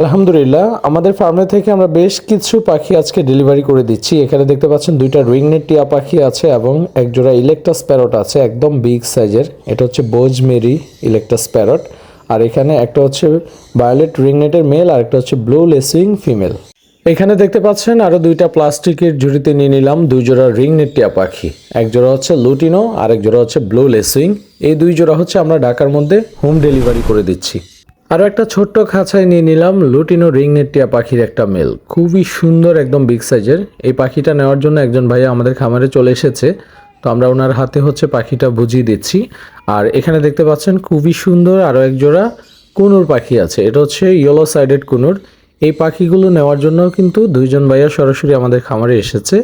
আলহামদুলিল্লাহ, আমাদের ফার্মে থেকে আমরা বেশ কিছু পাখি আজকে ডেলিভারি করে দিচ্ছি। এখানে দেখতে পাচ্ছেন দুইটা রিংনেট টিয়া পাখি আছে এবং একজোড়া ইলেকট্রাস প্যারট আছে, একদম বিগ সাইজের এটা হচ্ছে বোজ মেরি ইলেকট্রাস প্যারট আর এখানে একটা হচ্ছে ভায়োলেট রিংনেটের মেল আর একটা হচ্ছে ব্লু লেসুইং ফিমেল এখানে দেখতে পাচ্ছেন আরও দুইটা প্লাস্টিকের ঝুড়িতে নিয়ে নিলাম দুই জোড়া রিংনেট টিয়া পাখি। এক জোড়া হচ্ছে লুটিনো আর এক জোড়া হচ্ছে ব্লু লেসুইং এই দুই জোড়া হচ্ছে আমরা ঢাকার মধ্যে হোম ডেলিভারি করে দিচ্ছি। আরও একটা ছোট্ট খাঁচায় নিয়ে নিলাম। লুটিনো রিংনেট টিয়া পাখির একটা মেল। খুবই সুন্দর, একদম বিগ সাইজের এই পাখিটা নেওয়ার জন্য একজন ভাইয়া আমাদের খামারে চলে এসেছে। তো আমরা ওনার হাতে হচ্ছে পাখিটা বুঝিয়ে দিচ্ছি। আর এখানে দেখতে পাচ্ছেন খুবই সুন্দর আরও এক জোড়া কুনুর পাখি আছে। এটা হচ্ছে ইয়েলো সাইডেড কুনুর। এই পাখিগুলো নেওয়ার জন্য কিন্তু দুইজন ভাইয়া সরাসরি আমাদের খামারে এসেছে।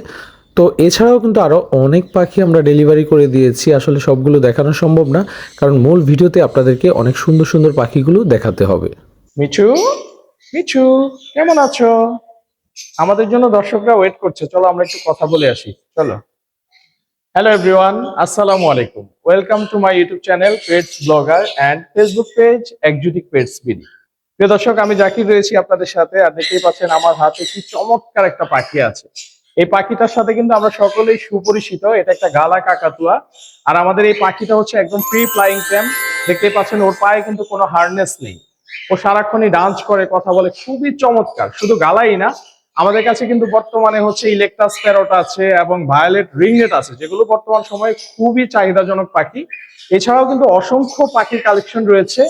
তো এছাড়াও কিন্তু আরও অনেক পাখি আমরা ডেলিভারি করে দিয়েছি। আসলে সবগুলো দেখানো সম্ভব না, কারণ মূল ভিডিওতে আপনাদেরকে অনেক সুন্দর সুন্দর পাখিগুলো দেখাতে হবে। মিঠু মিঠু কেমন আছো? আমাদের জন্য দর্শকরা ওয়েট করছে। চলো আমরা একটু কথা বলে আসি। চলো। হ্যালো এভরিওয়ান আসসালামু আলাইকুম। Welcome to my YouTube channel pets blogger and Facebook page exotic pets BD প্রিয় দর্শক, আমি জাকির রয়েছি আপনাদের সাথে। আর দেখতেই পাচ্ছেন আমার হাতে কি চমৎকার একটা পাখি আছে। এই পাখিটার সাথে কিন্তু আমরা সকলেই সুপরিচিত। এটা একটা গালা কাকাতুয়া। আর আমাদের এই পাখিটা হচ্ছে একদম ফ্রি ফ্লাইং ট্যাম দেখতেই পাচ্ছেন, ওর পায়ে কিন্তু কোনো হার্নেস নেই। ও সারাক্ষণই ডান্স করে, কথা বলে। খুবই চমৎকার। শুধু গালাই না, আমাদের কাছে কিন্তু বর্তমানে হচ্ছে ইলেকট্রাস প্যারট আছে এবং ভায়োলেট রিংনেট আছে, যেগুলো বর্তমান সময়ে খুবই চাহিদাজনক পাখি। এছাড়াও কিন্তু অসংখ্য পাখির কালেকশন রয়েছে।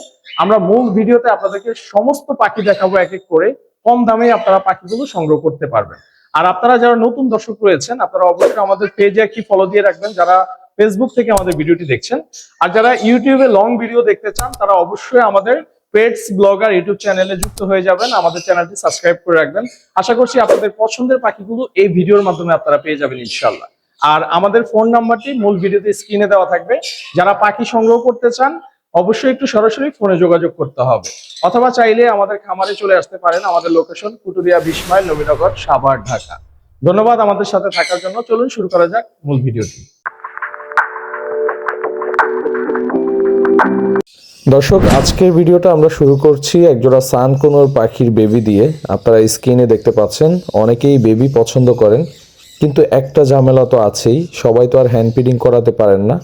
আমরা মূল ভিডিওতে আপনাদেরকে সমস্ত পাখি দেখাবো এক এক করে। কম দামে আপনারা পাখিগুলো সংগ্রহ করতে পারবেন। আর আপনারা যারা নতুন দর্শক রয়েছেন, আপনারা অবশ্যই আমাদের পেজে একটি ফলো দিয়ে রাখবেন যারা ফেসবুক থেকে আমাদের ভিডিওটি দেখছেন। আর যারা ইউটিউবে লং ভিডিও দেখতে চান, তারা অবশ্যই আমাদের পেটস ব্লগার ইউটিউব চ্যানেলে যুক্ত হয়ে যাবেন। আমাদের চ্যানেলটি সাবস্ক্রাইব করে রাখবেন। আশা করছি আপনাদের পছন্দের পাখিগুলো এই ভিডিওর মাধ্যমে আপনারা পেয়ে যাবেন ইনশাল্লাহ আর আমাদের ফোন নাম্বারটি মূল ভিডিওতে স্ক্রিনে দেওয়া থাকবে। যারা পাখি সংগ্রহ করতে চান অবশ্যই একটু সরাসরি ফোনে যোগাযোগ করতে হবে। অথবা চাইলে আমাদের খামারে চলে আসতে পারেন। আমাদের লোকেশন কুটুরিয়া বিস্ময় নবীনগর, সাভার, ঢাকা। ধন্যবাদ আমাদের সাথে থাকার জন্য। চলুন শুরু করা যাক মূল ভিডিওটি। দর্শক, আজকের ভিডিওটা আমরা শুরু করছি একজোড়া সানকোনোর পাখির বেবি দিয়ে। আপনারা স্ক্রিনে দেখতে পাচ্ছেন, অনেকেই বেবি পছন্দ করেন। কিন্তু একটা ঝামেলা তো আছেই, সবাই তো আর হ্যান্ড ফিডিং করাতে পারেন না।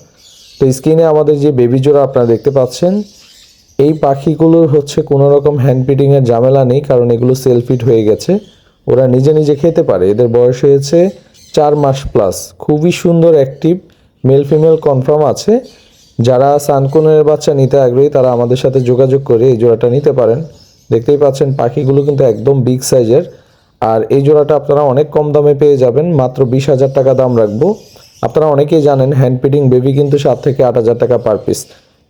তো স্ক্রিনে আমাদের যে বেবি জোড়া আপনারা দেখতে পাচ্ছেন, এই পাখিগুলোর হচ্ছে কোনো রকম হ্যান্ড ফিডিংয়ের ঝামেলা নেই, কারণ এগুলো সেলফিট হয়ে গেছে। ওরা নিজে নিজে খেতে পারে। এদের বয়স হয়েছে চার মাস প্লাস খুবই সুন্দর অ্যাক্টিভ মেল ফিমেল কনফার্ম আছে। যারা সানকুনের বাচ্চা নিতে আগ্রহী, তারা আমাদের সাথে যোগাযোগ করে এই জোড়াটা নিতে পারেন। দেখতেই পাচ্ছেন, পাখিগুলো কিন্তু একদম বিগ সাইজের আর এই জোড়াটা আপনারা অনেক কম দামে পেয়ে যাবেন। মাত্র বিশ হাজার টাকা দাম রাখব। আপনারা অনেকেই জানেন হ্যান্ড ফিডিং বেবি কিন্তু সাত থেকে আট হাজার টাকা পার পিস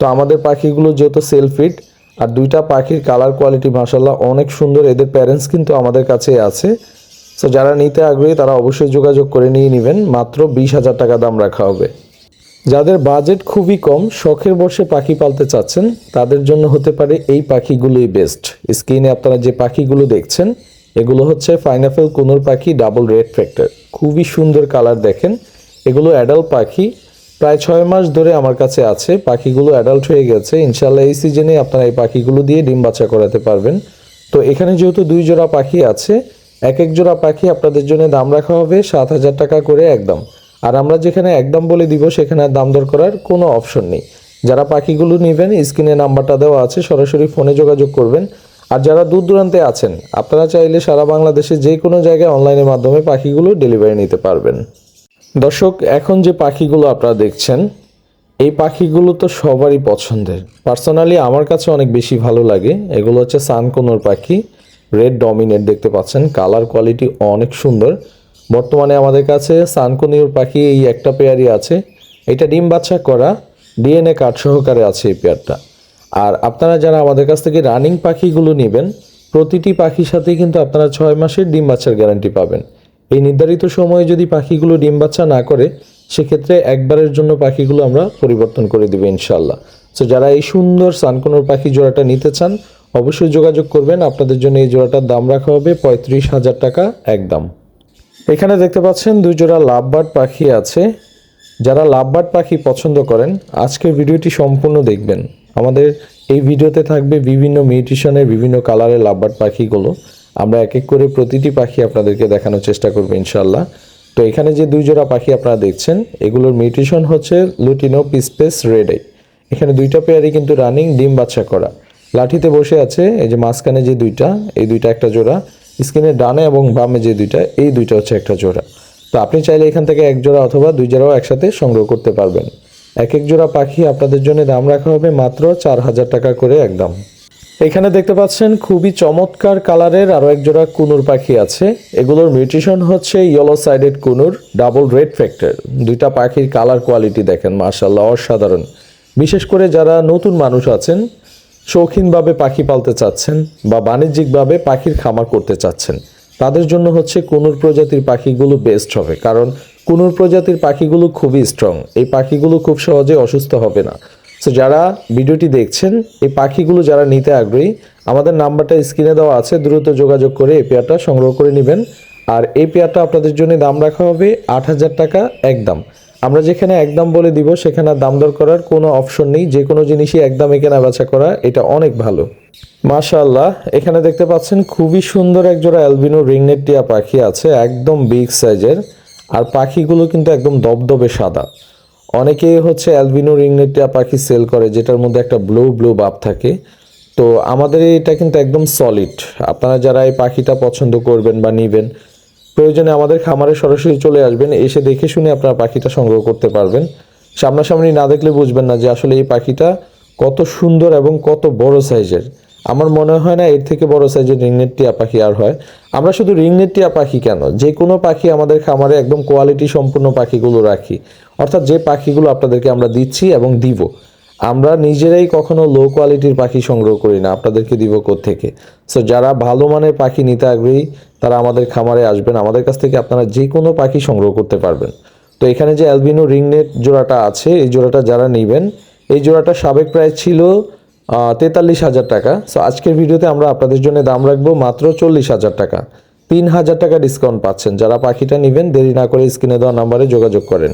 তো আমাদের পাখিগুলো যেহেতু সেলফিট আর দুইটা পাখির কালার কোয়ালিটি মাসাল্লাহ অনেক সুন্দর, এদের প্যারেন্টস কিন্তু আমাদের কাছে আছে। সো যারা নিতে আগ্রহী, তারা অবশ্যই যোগাযোগ করে নিয়ে নেবেন। মাত্র বিশ হাজার টাকা দাম রাখা হবে। যাদের বাজেট খুবই কম, শখের বসে পাখি পালতে চাচ্ছেন, তাদের জন্য হতে পারে এই পাখিগুলোই বেস্ট স্ক্রিনে আপনারা যে পাখিগুলো দেখছেন, এগুলো হচ্ছে ফাইনাফেল কুনুর পাখি ডাবল রেড ফ্যাক্টর খুবই সুন্দর কালার দেখেন। এগুলো অ্যাডাল্ট পাখি প্রায় ছয় মাস ধরে আমার কাছে আছে। পাখিগুলো অ্যাডাল্ট হয়ে গেছে। ইনশাল্লাহ এই সিজনে আপনারা এই পাখিগুলো দিয়ে ডিম বাচ্চা করাতে পারবেন। তো এখানে যেহেতু দুই জোড়া পাখি আছে এক এক জোড়া পাখি আপনাদের জন্য দাম রাখা হবে সাত হাজার টাকা করে একদম। আর আমরা যেখানে একদম বলে দিব, সেখানে দাম দর করার কোনো অপশন নেই। যারা পাখিগুলো নেবেন, স্ক্রিনে নাম্বারটা দেওয়া আছে, সরাসরি ফোনে যোগাযোগ করবেন। আর যারা দূর দূরান্তে আছেন, আপনারা চাইলে সারা বাংলাদেশে যে কোনো জায়গায় অনলাইনের মাধ্যমে পাখিগুলো ডেলিভারি নিতে পারবেন। দর্শক, এখন যে পাখিগুলো আপনারা দেখছেন, এই পাখিগুলো তো সবারই পছন্দের। পার্সোনালি আমার কাছে অনেক বেশি ভালো লাগে। এগুলো হচ্ছে সানকোনোর পাখি। রেড ডমিনেট দেখতে পাচ্ছেন। কালার কোয়ালিটি অনেক সুন্দর। বর্তমানে আমাদের কাছে সানকোনিউর পাখি এই একটা পেয়ারই আছে। এটা ডিম বাচ্চা করা ডিএনএ কার্ড সহকারে আছে এই পেয়ারটা আর আপনারা যারা আমাদের কাছ থেকে রানিং পাখিগুলো নেবেন, প্রতিটি পাখির সাথেই কিন্তু আপনারা ছয় মাসের ডিম বাচ্চার গ্যারান্টি পাবেন। এই নির্ধারিত সময়ে যদি পাখিগুলো ডিম বাচ্চা না করে, সেক্ষেত্রে একবারের জন্য পাখিগুলো আমরা পরিবর্তন করে দেবো ইনশাল্লাহ সো যারা এই সুন্দর সানকোনোর পাখি জোড়াটা নিতে চান, অবশ্যই যোগাযোগ করবেন। আপনাদের জন্য এই জোড়াটার দাম রাখা হবে পঁয়ত্রিশ হাজার টাকা একদম। এখানে দেখতে পাচ্ছেন দুই জোড়া লাভবার্ড পাখি আছে। যারা লাভবার্ড পাখি পছন্দ করেন, আজকের ভিডিওটি সম্পূর্ণ দেখবেন। আমাদের এই ভিডিওতে থাকবে বিভিন্ন মিউটিশনের বিভিন্ন কালারের লাভবার্ড পাখিগুলো। আমরা এক এক করে প্রতিটি পাখি আপনাদেরকে দেখানোর চেষ্টা করব ইনশাল্লাহ তো এখানে যে দুই জোড়া পাখি আপনারা দেখছেন, এগুলোর মিউটেশন হচ্ছে লুটিনো পিসপেস রেডাই এখানে দুইটা পেয়ারই কিন্তু রানিং ডিম বাচ্চা করা। লাঠিতে বসে আছে, এই যে মাঝখানে যে দুইটা, এই দুইটা একটা জোড়া স্ক্রিনের ডানে এবং বামে যে দুইটা, এই দুইটা হচ্ছে একটা জোড়া। তো আপনি চাইলে এখান থেকে এক জোড়া অথবা দুই জোড়াও একসাথে সংগ্রহ করতে পারবেন। এক এক জোড়া পাখি আপনাদের জন্য দাম রাখা হবে মাত্র চার হাজার টাকা করে একদম। এখানে দেখতে পাচ্ছেন খুবই চমৎকার কালারের আরও এক জোড়া কুনুর পাখি আছে। এগুলোর মিউটেশন হচ্ছে yellow sided conure double red factor দুইটা পাখির কালার কোয়ালিটি দেখেন মার্শাল্লাহ অসাধারণ। বিশেষ করে যারা নতুন মানুষ আছেন, শৌখিনভাবে পাখি পালতে চাচ্ছেন বা বাণিজ্যিকভাবে পাখির খামার করতে চাচ্ছেন, তাদের জন্য হচ্ছে কুনুর প্রজাতির পাখিগুলো বেস্ট হবে। কারণ কুনুর প্রজাতির পাখিগুলো খুবই স্ট্রং এই পাখিগুলো খুব সহজে অসুস্থ হবে না। সো যারা ভিডিওটি দেখছেন, এই পাখিগুলো যারা নিতে আগ্রহী, আমাদের নাম্বারটা স্ক্রিনে দেওয়া আছে, দ্রুত যোগাযোগ করে এই পেয়ারটা সংগ্রহ করে নেবেন। আর এই পেয়ারটা আপনাদের জন্য দাম রাখা হবে আট হাজার টাকা একদম। আমরা যেখানে একদম বলে দিব, সেখানে দাম দর করার কোনো অপশন নেই। যে কোনো জিনিসই একদমে কেনা বেচা করা, এটা অনেক ভালো। মাশাআল্লাহ, এখানে দেখতে পাচ্ছেন খুবই সুন্দর এক জোড়া অ্যালবিনো রিংনেট টিয়া পাখি আছে, একদম বিগ সাইজের। আর পাখিগুলো কিন্তু একদম দবদবে সাদা। অনেকেই হচ্ছে অ্যালবিনো রিংনেট টিয়া পাখি সেল করে, যেটার মধ্যে একটা ব্লু ব্লু ভাব থাকে। তো আমাদের এটা কিন্তু একদম সলিড আপনারা যারা এই পাখিটা পছন্দ করবেন বা নিবেন, প্রয়োজনে আমাদের খামারে সরাসরি চলে আসবেন, এসে দেখে শুনে আপনারা পাখিটা সংগ্রহ করতে পারবেন। সামনাসামনি না দেখলে বুঝবেন না যে আসলে এই পাখিটা কত সুন্দর এবং কত বড় সাইজের আমার মনে হয় না, এর থেকে বড় সাইজের রিংনেট টিয়া পাখি আর হয়। আমরা শুধু রিংনেট টিয়া পাখি কেন? যে কোনো পাখি আমাদের খামারে একদম কোয়ালিটি সম্পূর্ণ পাখিগুলো রাখি। অর্থাৎ যে পাখিগুলো আপনাদেরকে আমরা দিচ্ছি এবং দিব, আমরা নিজেরাই কখনো লো কোয়ালিটির পাখি সংগ্রহ করি না, আপনাদেরকে দিব থেকে সো যারা ভালো মানের পাখি নিতে আগ্রহী, তারা আমাদের খামারে আসবেন, আমাদের কাছ থেকে আপনারা যে কোনো পাখি সংগ্রহ করতে পারবেন। তো এখানে যে অ্যালবিনো রিংনেট জোড়াটা আছে, এই জোড়াটা যারা নেবেন, এই জোড়াটা সাবেক প্রায় ছিল তেতাল্লিশ হাজার টাকা। সো আজকের ভিডিওতে আমরা আপনাদের জন্য দাম রাখব মাত্র চল্লিশ হাজার টাকা। তিন হাজার টাকা ডিসকাউন্ট পাচ্ছেন। যারা পাখিটা নেবেন, দেরি না করে স্ক্রিনে দেওয়া নাম্বারে যোগাযোগ করেন।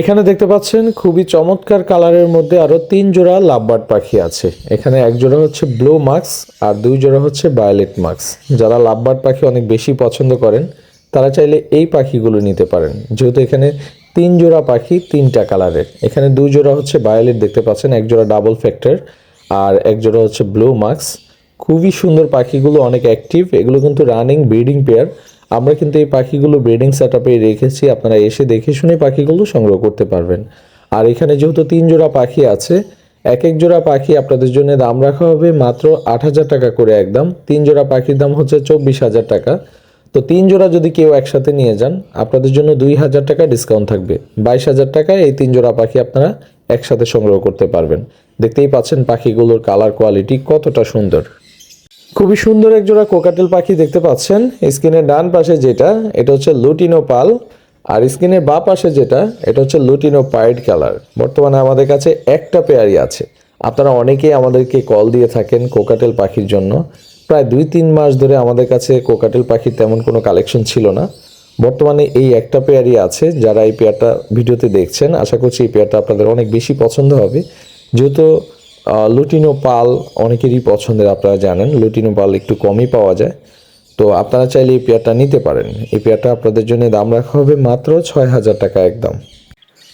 এখানে দেখতে পাচ্ছেন, খুবই চমৎকার কালারের মধ্যে আরও তিন জোড়া লাভবার্ড পাখি আছে। এখানে এক জোড়া হচ্ছে ব্লু মাক্স আর দুই জোড়া হচ্ছে বায়োলেট মাক্স যারা লাভবার্ড পাখি অনেক বেশি পছন্দ করেন, তারা চাইলে এই পাখিগুলো নিতে পারেন। যেহেতু এখানে তিন জোড়া পাখি তিনটা কালারের এখানে দুই জোড়া হচ্ছে বায়োলেট দেখতে পাচ্ছেন, এক জোড়া ডাবল ফ্যাক্টর আর এক জোড়া হচ্ছে ব্লু মাক্স খুবই সুন্দর পাখিগুলো, অনেক অ্যাক্টিভ এগুলো কিন্তু রানিং ব্রিডিং পেয়ার আমরা কিন্তু এই পাখিগুলো ব্রিডিং সেট রেখেছি। আপনারা এসে দেখে শুনে পাখিগুলো সংগ্রহ করতে পারবেন। আর এখানে যেহেতু তিন জোড়া পাখি আছে, এক এক জোড়া পাখি আপনাদের জন্য দাম রাখা হবে মাত্র আট হাজার টাকা করে একদম। তিন জোড়া পাখির দাম হচ্ছে চব্বিশ হাজার টাকা। তো তিন জোড়া যদি কেউ একসাথে নিয়ে যান, আপনাদের জন্য দুই হাজার টাকা ডিসকাউন্ট থাকবে। বাইশ হাজার টাকায় এই তিন জোড়া পাখি আপনারা একসাথে সংগ্রহ করতে পারবেন। দেখতেই পাচ্ছেন পাখিগুলোর কালার কোয়ালিটি কতটা সুন্দর। খুবই সুন্দর এক জোড়া কোকাটেল পাখি দেখতে পাচ্ছেন। স্ক্রিনের ডান পাশে যেটা, এটা হচ্ছে লুটিনো পাল আর স্ক্রিনের বা পাশে যেটা, এটা হচ্ছে লুটিনো পাইড কালার বর্তমানে আমাদের কাছে একটা পেয়ারই আছে। আপনারা অনেকেই আমাদেরকে কল দিয়ে থাকেন কোকাটেল পাখির জন্য। প্রায় দুই তিন মাস ধরে আমাদের কাছে কোকাটেল পাখির তেমন কোনো কালেকশন ছিল না। বর্তমানে এই একটা পেয়ারই আছে যারা এই পেয়ারটা ভিডিওতে দেখছেন। আশা করছি এই পেয়ারটা আপনাদের অনেক বেশি পছন্দ হবে। যেহেতু লুটিনো পাল অনেকেরই পছন্দের, আপনারা জানেন, লুটিনো পাল একটু কমই পাওয়া যায়। তো আপনারা চাইলে এই পেয়ারটা নিতে পারেন। এই পেয়ারটা আপনাদের জন্য দাম রাখা হবে মাত্র ছয় হাজার টাকা একদম।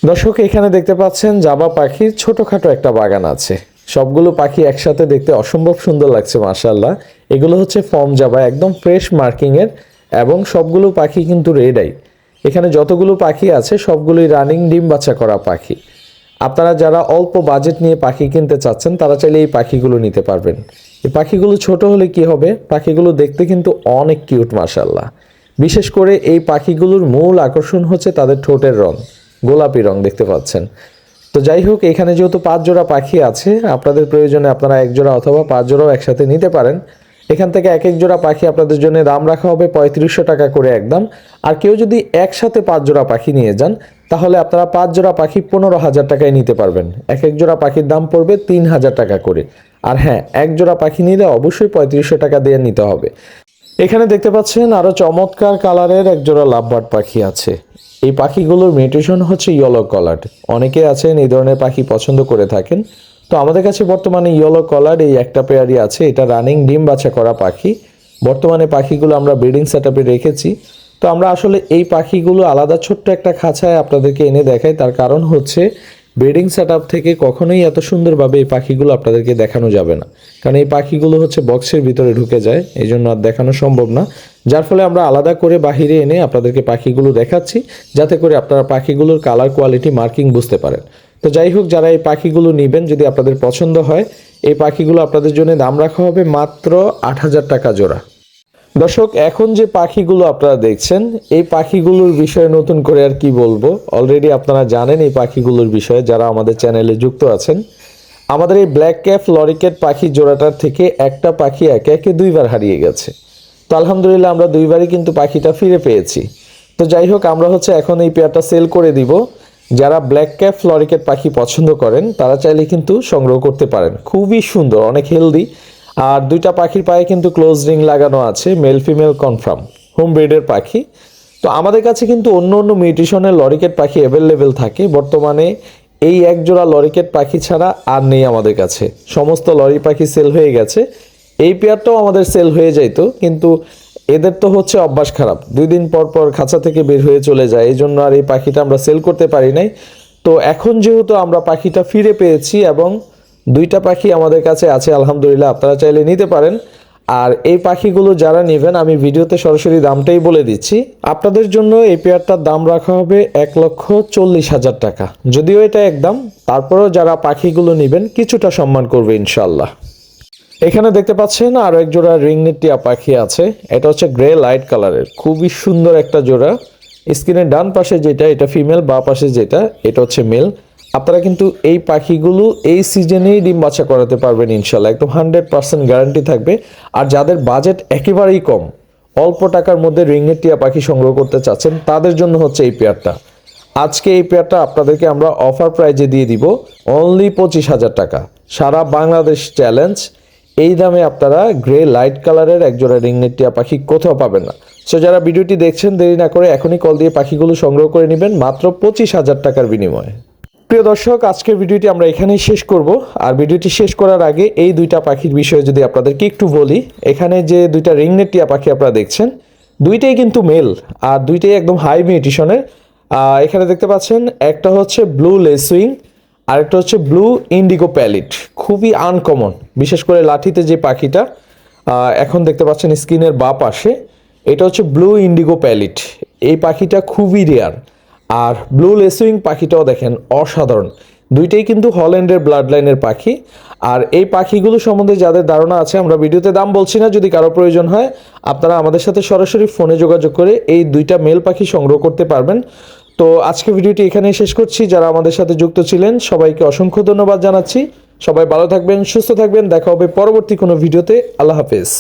দর্শক, এখানে দেখতে পাচ্ছেন জাবা পাখির ছোটোখাটো একটা বাগান আছে। সবগুলো পাখি একসাথে দেখতে অসম্ভব সুন্দর লাগছে মাশাল্লাহ এগুলো হচ্ছে ফর্ম জাবা, একদম ফ্রেশ মার্কিংয়ের, এবং সবগুলো পাখি কিন্তু রেডাই এখানে যতগুলো পাখি আছে, সবগুলোই রানিং ডিম বাচ্চা করা পাখি। আপনারা যারা অল্প বাজেট নিয়ে পাখি কিনতে চাচ্ছেন, তারা চাইলে এই পাখিগুলো নিতে পারবেন। এই পাখিগুলো ছোট হলে কি হবে? পাখিগুলো দেখতে কিন্তু অনেক কিউট মাশাল্লাহ বিশেষ করে এই পাখিগুলোর মূল আকর্ষণ হচ্ছে তাদের ঠোঁটের রং, গোলাপি রং দেখতে পাচ্ছেন। তো যাই হোক, এখানে যেহেতু পাঁচ জোড়া পাখি আছে, আপনাদের প্রয়োজনে আপনারা এক জোড়া অথবা পাঁচ জোড়াও একসাথে নিতে পারেন। এখান থেকে এক এক জোড়া পাখি আপনাদের জন্য দাম রাখা হবে পঁয়ত্রিশশো টাকা করে একদম। আর কেউ যদি একসাথে পাঁচ জোড়া পাখি নিয়ে যান, তাহলে আপনারা পাঁচ জোড়া পাখি পনেরো হাজার টাকায় নিতে পারবেন। এক এক জোড়া পাখির দাম পড়বে তিন হাজার টাকা করে। আর হ্যাঁ এক জোড়া পাখি নিলে অবশ্যই পঁয়ত্রিশশো টাকা দিয়ে নিতে হবে। এখানে দেখতে পাচ্ছেন আরও চমৎকার কালারের এক জোড়া লাভবার্ড পাখি আছে। এই পাখিগুলোর মিউটেশন হচ্ছে ইয়েলো কালার অনেকে আছেন এই ধরনের পাখি পছন্দ করে থাকেন। তো আমাদের কাছে বর্তমানে ইয়েলো কলার এই একটা পেয়ারই আছে, এটা রানিং ডিম বাছা করা পাখি। বর্তমানে পাখিগুলো আমরা ব্রিডিং সেট রেখেছি। তো আমরা আসলে এই পাখিগুলো আলাদা ছোট্ট একটা খাঁচায় আপনাদেরকে এনে দেখাই, তার কারণ হচ্ছে ব্রিডিং সেট থেকে কখনোই এত সুন্দরভাবে এই পাখিগুলো আপনাদেরকে দেখানো যাবে না। কারণ এই পাখিগুলো হচ্ছে বক্সের ভিতরে ঢুকে যায়, এই জন্য আর দেখানো সম্ভব না। যার ফলে আমরা আলাদা করে বাহিরে এনে আপনাদেরকে পাখিগুলো দেখাচ্ছি, যাতে করে আপনারা পাখিগুলোর কালার কোয়ালিটি মার্কিং বুঝতে পারেন। তো যাই হোক, যারা এই পাখিগুলো নেবেন, যদি আপনাদের পছন্দ হয়, এই পাখিগুলো আপনাদের জন্য দাম রাখা হবে মাত্র আট হাজার টাকা জোড়া। দর্শক, এখন যে পাখিগুলো আপনারা দেখছেন, এই পাখিগুলোর বিষয়ে নতুন করে আর কি বলব? অলরেডি আপনারা জানেন এই পাখিগুলোর বিষয়ে, যারা আমাদের চ্যানেলে যুক্ত আছেন। আমাদের এই ব্ল্যাক ক্যাপ লরিকেট পাখি জোড়াটার থেকে একটা পাখি একে একে দুইবার হারিয়ে গেছে। তো আলহামদুলিল্লাহ আমরা দুইবারই কিন্তু পাখিটা ফিরে পেয়েছি। তো যাই হোক, আমরা হচ্ছে এখন এই পেয়ারটা সেল করে দিব। যারা ব্ল্যাক ক্যাপ লরিকেট পাখি পছন্দ করেন, তারা চাইলে কিন্তু সংগ্রহ করতে পারেন। খুবই সুন্দর, অনেক হেলদি আর দুইটা পাখির পায়ে কিন্তু ক্লোজ রিং লাগানো আছে মেল ফিমেল কনফার্ম হোম ব্রিডের পাখি। তো আমাদের কাছে কিন্তু অন্য অন্য মিউটিশনের লরিকেট পাখি অ্যাভেলেবেল থাকে। বর্তমানে এই এক জোড়া লরিকেট পাখি ছাড়া আর নেই আমাদের কাছে। সমস্ত লরি পাখি সেল হয়ে গেছে। এই পেয়ারটাও আমাদের সেল হয়ে যাইতো, কিন্তু এদের তো হচ্ছে অভ্যাস খারাপ। দুই দিন পর পর খাঁচা থেকে বের হয়ে চলে যায়, এই জন্য আর এই পাখিটা আমরা সেল করতে পারি নাই। তো এখন যেহেতু আমরা পাখিটা ফিরে পেয়েছি এবং দুইটা পাখি আমাদের কাছে আছে, আলহামদুলিল্লাহ, আপনারা চাইলে নিতে পারেন। আর এই পাখিগুলো যারা নেবেন, আমি ভিডিওতে সরাসরি দামটাই বলে দিচ্ছি। আপনাদের জন্য এই পেয়ারটার দাম রাখা হবে এক লক্ষ চল্লিশ হাজার টাকা। যদিও এটা একদম তারপরেও যারা পাখিগুলো নেবেন, কিছুটা সম্মান করবে ইনশাল্লাহ এখানে দেখতে পাচ্ছেন আরও এক জোড়া রিংনেট টিয়া পাখি আছে। এটা হচ্ছে গ্রে লাইট কালারের, খুবই সুন্দর একটা জোড়া। স্ক্রিনের ডান পাশে যেটা, এটা ফিমেল, বা পাশে যেটা, এটা হচ্ছে মেল। আপনারা কিন্তু এই পাখিগুলো এই সিজনেই ডিম বাচ্চা করাতে পারবেন ইনশাল্লাহ। একদম হান্ড্রেড পার্সেন্ট গ্যারান্টি থাকবে। আর যাদের বাজেট একেবারেই কম, অল্প টাকার মধ্যে রিংনেট টিয়া পাখি সংগ্রহ করতে চাচ্ছেন, তাদের জন্য হচ্ছে এই পেয়ারটা। আজকে এই পেয়ারটা আপনাদেরকে আমরা অফার প্রাইজে দিয়ে দিব অনলি পঁচিশ হাজার টাকা। সারা বাংলাদেশ চ্যালেঞ্জ, এই দামে আপনারা গ্রে লাইট কালারের একজোড়া রিংনেট টিয়া পাখি কোথাও পাবেন না। সো যারা ভিডিওটি দেখছেন, দেরি না করে এখনই কল দিয়ে পাখিগুলো সংগ্রহ করে নেবেন মাত্র পঁচিশ হাজার টাকার বিনিময়ে। প্রিয় দর্শক, আজকের ভিডিওটি আমরা এখানেই শেষ করব। আর ভিডিওটি শেষ করার আগে এই দুইটা পাখির বিষয়ে যদি আপনাদেরকে একটু বলি, এখানে যে দুইটা রিংনেট টিয়া পাখি আপনারা দেখছেন, দুইটাই কিন্তু মেল আর দুইটাই একদম হাই মিউটিশনের। এখানে দেখতে পাচ্ছেন, একটা হচ্ছে ব্লু লেসুইং আর একটা হচ্ছে ব্লু ইন্ডিগো প্যালিট। খুবই আনকমন, বিশেষ করে লাঠিতে যে পাখিটা এখন দেখতে পাচ্ছেন স্ক্রিনের বা পাশে, এটা হচ্ছে ব্লু ইন্ডিগো প্যালিট। এই পাখিটা খুবই রেয়ার। আর ব্লু লেসুইং পাখিটাও দেখেন অসাধারণ। দুইটাই কিন্তু হল্যান্ডের ব্লাড লাইনের পাখি। আর এই পাখিগুলো সম্বন্ধে যাদের ধারণা আছে, আমরা ভিডিওতে দাম বলছি না, যদি কারও প্রয়োজন হয়, আপনারা আমাদের সাথে সরাসরি ফোনে যোগাযোগ করে এই দুইটা মেল পাখি সংগ্রহ করতে পারবেন। তো আজকে ভিডিওটি এখানেই শেষ করছি। যারা আমাদের সাথে যুক্ত ছিলেন, সবাইকে অসংখ্য ধন্যবাদ জানাচ্ছি। সবাই ভালো থাকবেন, সুস্থ থাকবেন। দেখা হবে পরবর্তী কোনো ভিডিওতে। আল্লাহ হাফেজ।